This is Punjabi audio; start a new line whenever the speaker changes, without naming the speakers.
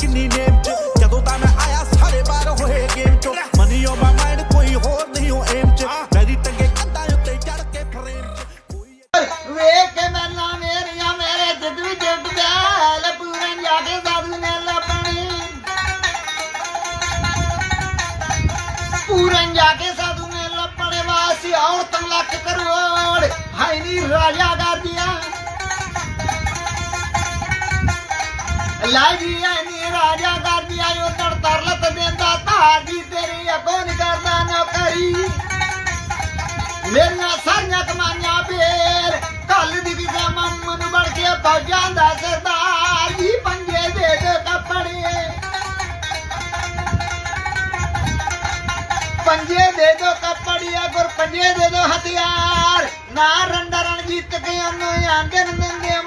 ਕਿੰਨੀ ਨੇਮ ਚ? ਜਦੋਂ ਦਾ ਮੈਂ ਆਇਆ, ਸਾਰੇ ਬਾਰ ਹੋਏ ਗੇਮ ਚੋਂ। ਮਨੀ ਔਨ ਮਾਈ ਮਾਈਂਡ ਕੋਈ ਹੋਰ ਨਹੀਂ ਹੋ ਏਮ ਚ। ਮੈਰੀ ਟੰਗੇ ਕੰਧਾਂ ਉੱਤੇ ਚੜ ਕੇ ਫਰੇਮ ਚ।
ਵੇਖ ਕੇ ਮੈਨਾਂ ਮੇਰੀਆਂ, ਮੇਰੇ ਜਿੱਦ ਵੀ ਜਿੱਦ ਬੈਲ ਪੂਰਨ ਜਾ ਕੇ ਸਾਧੂ ਨੇ ਲੱਭਣੀ। ਪੂਰਨ ਜਾ ਕੇ ਸਾਧੂ ਨੇ ਲੱਭਣੇ। ਵਾਸੀ ਔਰਤ ਲੱਕ ਕਰੋੜ। ਹਾਈ ਨੀ ਰਾਜਾ ਗਰਦੀਆਂ ਲਾਜੀ ਐ ਨੀ ਰਾਜਾ ਗਰਦੀਆਂ ਉਹ ਤੜ ਤਰਲਤ ਦੇਂਦਾ ਧਾਰਦੀ ਤੇਰੀ ਅੱਗੋਂ ਨੀ ਕਰਦਾ ਨੌਕਰੀ। ਮੇਰੀਆਂ ਸਾਰੀਆਂ ਕਮਾਈਆਂ ਫੇਰ, ਕੱਲ ਦੀ ਵੀ ਮੰਮ ਨੂੰ ਬੜ ਕੇ ਫੌਜਾਂ ਦਾ ਸਰਦਾਰ ਜੀ, ਪੰਜੇ ਦੇ ਦੇ ਕੱਪੜੇ। ਪੰਜੇ ਦੇ ਦੋ ਕੱਪੜੀਆਂ ਗੁਰ, ਪੰਜੇ ਦੇ ਦੋ ਹਥਿਆਰ। ਨਾ ਰੰਡਾ ਰਣਜੀਤ ਕੇ ਉਹਨੂੰ ਆਂਦੇ ਨੂੰ ਦਿੰਦੇ